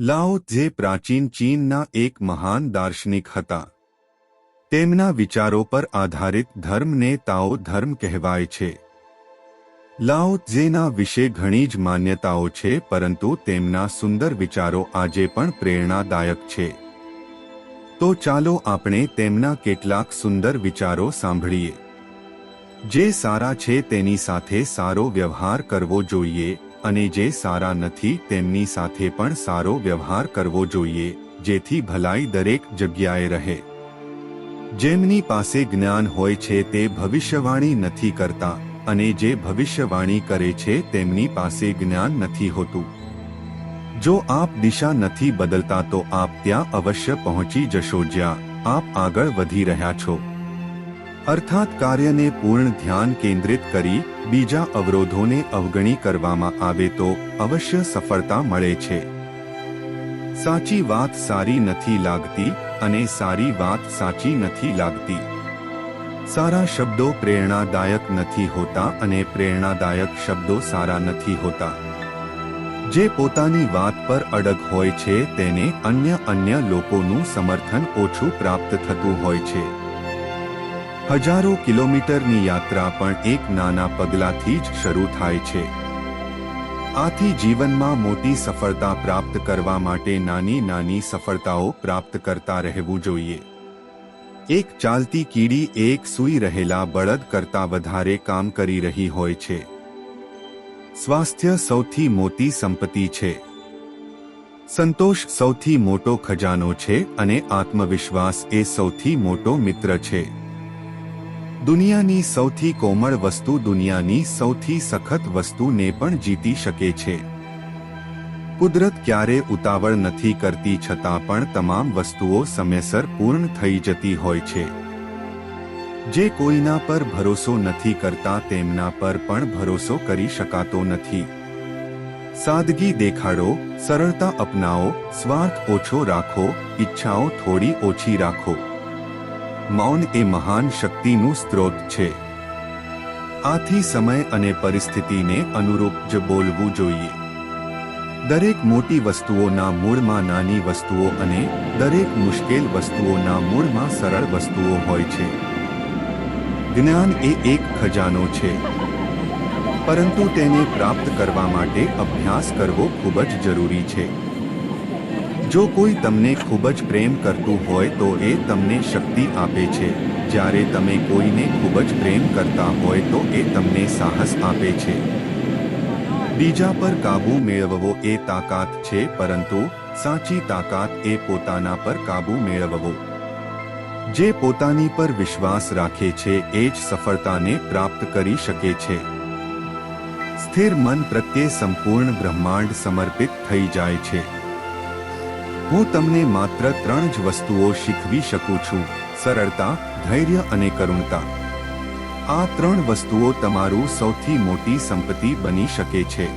લાઓ પ્રાચીન ચીનના એક મહાન દાર્શનિક હતા. તેમના વિચારો પર આધારિત ધર્મને તાઓ ધર્મ કહેવાય છે. લાઓ વિશે ઘણી જ માન્યતાઓ છે પરંતુ તેમના સુંદર વિચારો આજે પણ પ્રેરણાદાયક છે. તો ચાલો આપણે તેમના કેટલાક સુંદર વિચારો સાંભળીએ. જે સારા છે તેની સાથે સારો વ્યવહાર કરવો જોઈએ. અને જે સારા નથી, તેમની સાથે પણ સારો વ્યવહાર કરવો જોઈએ, જેથી ભલાઈ દરેક જગ્યાએ રહે. જેમની પાસે જ્ઞાન હોય છે, તે ભવિષ્યવાણી નથી કરતા, અને જે ભવિષ્યવાણી કરે છે, તેમની પાસે જ્ઞાન નથી હોતું. જો આપ દિશા નથી બદલતા, તો આપ ત્યાં અવશ્ય પહોંચી જશો જ્યાં આપ આગળ વધી રહ્યા છો. અર્થાત કાર્યને પૂર્ણ ધ્યાન કેન્દ્રિત કરી બીજા અવરોધોને અવગણી કરવામાં આવે તો અવશ્ય સફળતા મળે છે. સાચી વાત સારી નથી લાગતી અને સારી વાત સાચી નથી લાગતી. સારા શબ્દો પ્રેરણાદાયક નથી હોતા અને પ્રેરણાદાયક શબ્દો સારા નથી હોતા. જે પોતાની વાત પર અડગ હોય છે તેને અન્ય અન્ય લોકોનું સમર્થન ઓછું પ્રાપ્ત થતું હોય છે. હજારો કિલોમીટરની યાત્રા પણ એક નાના પગલાથી જ શરૂ થાય છે. આથી જીવનમાં મોટી સફળતા પ્રાપ્ત કરવા માટે નાની નાની સફળતાઓ પ્રાપ્ત કરતા રહેવું જોઈએ. એક ચાલતી કીડી એક સૂઈ રહેલા બળદ કરતા વધારે કામ કરી રહી હોય છે. સ્વાસ્થ્ય સૌથી મોટી સંપત્તિ છે. સંતોષ સૌથી મોટો ખજાનો છે અને આત્મવિશ્વાસ એ સૌથી મોટો મિત્ર છે. દુનિયાની સૌથી કોમળ વસ્તુ દુનિયાની સૌથી સખત વસ્તુને પણ જીતી શકે છે. કુદરત ક્યારે ઉતાવળ નથી કરતી છતાં પણ તમામ વસ્તુઓ સમયસર પૂર્ણ થઈ જતી હોય છે. જે કોઈના પર ભરોસો નથી કરતા તેમના પર પણ ભરોસો કરી શકાતો નથી. સાદગી દેખાડો, સરળતા અપનાવો, સ્વાર્થ ઓછો રાખો, ઈચ્છાઓ થોડી ઓછી રાખો. મૌન એ મહાન શક્તિનું સ્ત્રોત છે. આથી સમય અને પરિસ્થિતિને અનુરૂપ જ બોલવું જોઈએ. દરેક મોટી વસ્તુઓના મૂળમાં નાની વસ્તુઓ અને દરેક મુશ્કેલ વસ્તુઓના મૂળમાં સરળ વસ્તુઓ હોય છે. જ્ઞાન એ એક ખજાનો છે. પરંતુ તેને પ્રાપ્ત કરવા માટે અભ્યાસ કરવો ખૂબ જ જરૂરી છે. જો કોઈ તમને ખૂબ જ પ્રેમ કરતું હોય તો એ તમને શક્તિ આપે છે. જ્યારે તમે કોઈને ખૂબ જ પ્રેમ કરતા હોય તો એ તમને સાહસ આપે છે. બીજા પર કાબુ મેળવવો એ તાકાત છે, પરંતુ સાચી તાકાત એ પોતાના પર કાબુ મેળવવો. જે પોતાની પર વિશ્વાસ રાખે છે, એ જ સફળતાને પ્રાપ્ત કરી શકે છે. સ્થિર મન પ્રત્યે સંપૂર્ણ બ્રહ્માંડ સમર્પિત થઈ જાય છે. હું તમને માત્ર ત્રણ જ વસ્તુઓ શીખવી શકું છું. સરળતા, ધૈર્ય અને કરુણતા. આ ત્રણ વસ્તુઓ તમારું સૌથી મોટી સંપત્તિ બની શકે છે.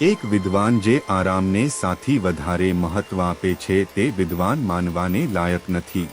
એક વિદ્વાન જે આરામને સાથી વધારે મહત્વ આપે છે તે વિદ્વાન માનવાને લાયક નથી.